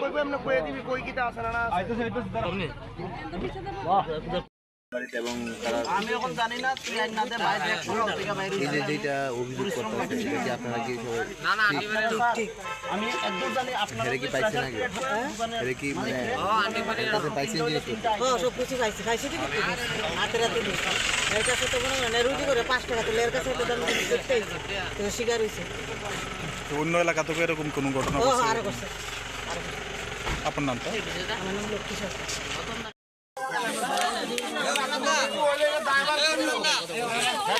কইবো এমনি কয়ে দিবি কই কিটা আছে না আছে। এবং আমি এখন জানি না তুই আইন বাইরে একশো থেকে বাইরে এই যে যেটা অভিযোগ করতে এটা কি আপনারা কি সবাই ঠিক? আমি একদম জানি আপনারা কি পাইছেন আগে? হেরে কি মানে কাছে পাইছেন জিনিসপত্র হ্যাঁ সব কিছু খাইছি কি হাতে রাতে এর কাছে তো কোনো মানে রুটি করে পাঁচ টাকা এর কাছে তো দাম দেখতে তো শিকার তো অন্য এলাকা থেকে এরকম কোনো ঘটনা ও ঘটছে? আরও করছে। আপনার নামটা? আমার নাম লক্ষ্মী সরকার এত দোকান টোকান লয়ে গেছে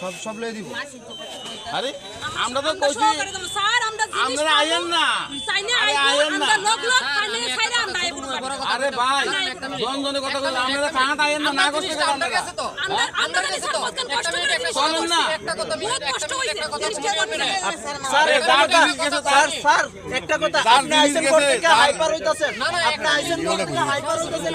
সব সব লয়ে দিব। আরে আমরা তো কইছি আমরা আইয়েন না। আরে আইয়েন না। আরে ভাই জন জনে কথা কইলে আমরা থানা আইয়েন না না করতে গেলাম আমরা চলেন না। স্যার আরে যার জিনিস গেছে স্যার তার স্যার একটা কথা। আপনি আইছেন থেকে যার- হাইপার হইতাছেন? আপনি আইছেন থেকে হাইপার হইতাছেন?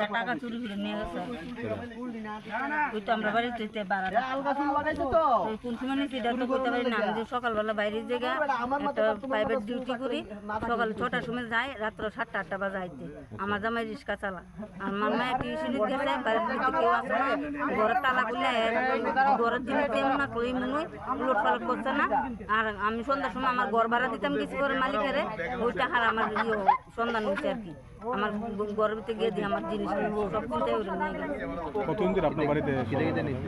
টাকা চুরি করে পারি না। আমি সকালবেলা প্রাইভেট ডিউটি করি, সকাল ছটার সময় সাতটা, আটটা বাজে আইতে। আমার জামাই রিক্সা চালা আর আমার মায়ের গেছে বাড়ির কেউ আসে না। ঘরের মনে মনে আর আমি সন্ধ্যার সময় আমার ঘর ভাড়া দিতাম কিছু করে মালিকের ওই টাকার আমার ইয়ে সন্ধান হয়েছে আর কি। আমার ঘরের ভিতরে গিয়ে দিয়ে আমার জিনিস কতদিন আপনার বাড়িতে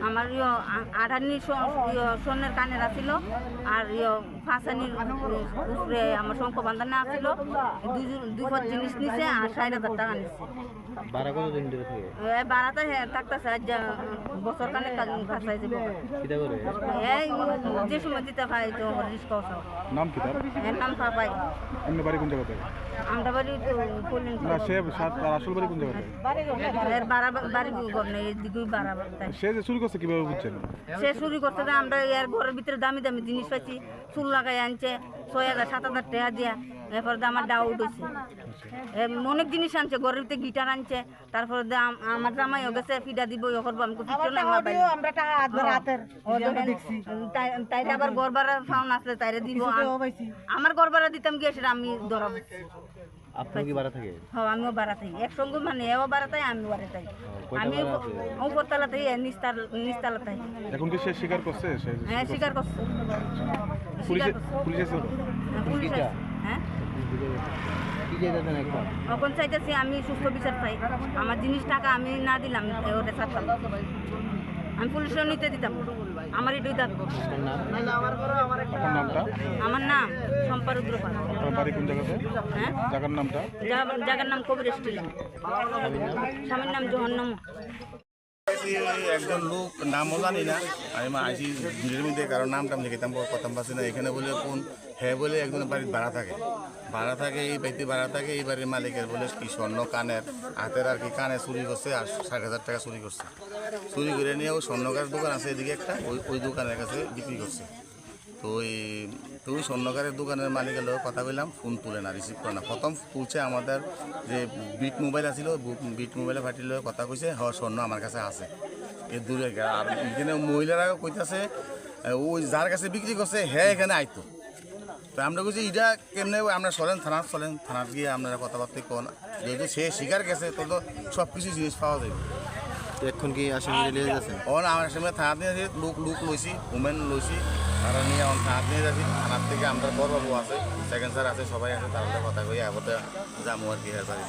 আমার ইয়ে আ- আঠানি স- ইয়ে স্বর্ণের আর ইয়ে ফাঁসানির উপরে আমার শঙ্খ বান্ধানা ছিল দুই দুই জিনিস নিছে আর ষাট হাজার টাকা ধরে থাকে? এ বারাতে থাকতেছে আজ বছর কানে ফাঁসাইছে। কিটা করে? এই যে সময় দিতে পাই তো রিস্ক নাম কি তার? এর নাম পাপাই। অন্য বাড়ি কোন জায়গাতে আমরা বাড়ি তো কলিন না সে তার আসল বাড়ি কোন জায়গাতে বাড়া তাই। সে যে চুরি করছে কীভাবে বুঝছেন? সে চুরি করতে আমরা এর ঘরের ভিতরে দামি দামি জিনিস চুল লাগাই আনছে ছয় হাজার সাত হাজার টাকা দিয়া। এরপর আমার ডাউট হয়েছে অনেক জিনিস আনছে ঘরের ভিতরে গিটার আনছে তারপরে আমার জামাইও গেছে ফিডা দিব ইয়ে করব আমি ফিটো আমার বাড়ি আমরা টাকা হাত ধরে হাতের তাই- তাইরে আবার ঘর ভাড়া ফাউন আসলে তাইরে দিব আমার দিতাম গিয়ে সেটা আমি ধরাবো আপনার কি ভাড়া থাকে? হ্যাঁ আমিও বাড়াতে একসঙ্গে মানে এও বাড়াতে আমিও বাড়াতে আমি উপরতলা থেকে নিস্তাল নিস্তালা তাই এখন কি সে স্বীকার করছে? হ্যাঁ স্বীকার করছে। পুলিশে পুলিশ হ্যাঁ, পুলিশ। হ্যাঁ। এখন চাইতেছি আমি সুস্থ বিচার চাই আমার জিনিস টাকা আমি না দিলাম ওটা ছাড়তাম। আমি পুলিশেও নিতে দিতাম আমার এটাই দাবি আমার নাম সম্পারুদ্র পাল আপনার বাড়ি কোন জায়গাতে? হ্যাঁ? জায়গার নামটা? জায়গার নাম কবির স্টিল স্বামীর নাম জহন্নম। একজন লোক নামও জানি না। আমি আইসি নিজের মধ্যে কারও নামটা আমি লিখিতাম কথা পাচ্ছি না। এখানে বলে কোন হ্যাঁ বলে একজন বাড়ির ভাড়া থাকে। ভাড়া থাকে, এই বাড়িতে ভাড়া থাকে, এই বাড়ির মালিকের বলে কি স্বর্ণ কানের হাতের আর কি কানে চুরি করছে আর ষাট হাজার টাকা চুরি করছে। চুরি করে নিয়ে ওই স্বর্ণকার দোকান আছে এদিকে একটা, ওই ওই দোকানের কাছে বিক্রি করছে। তো ওই তো ওই স্বর্ণকারের দোকানের মালিকের লোক কথা বললাম, ফোন তুলে না রিসিভ করে না। প্রথম তুলছে আমাদের যে বিট মোবাইল আছিল, বিট মোবাইলে ফাটিল কথা কইছে, হ, স্বর্ণ আমার কাছে আছে। এ দূরে এখানে মহিলারা কইতাছে ওই যার কাছে বিক্রি করছে হ্যাঁ এখানে আইতো। তো আমরা কইছি এটা কেমনে আমরা চলেন থানা চলেন থানার গিয়ে আপনারা কথাবার্তা কোন। যেহেতু সে শিকার গেছে তো তো সব কিছু জিনিস পাওয়া যাবে। এখন কি আসামি নিয়ে যাচ্ছেন ওন আমার সময় থানা নিয়ে যাচ্ছি লোক লোক লইছি উমেন লইছি তারা নিয়ে আমার থানা নিয়ে যাচ্ছি। থানার থেকে আমরা বড়বাবু আছে সেকেন্ড স্যার আছে সবাই আছে তার কথা কই আবার যাব আর কি বাড়ি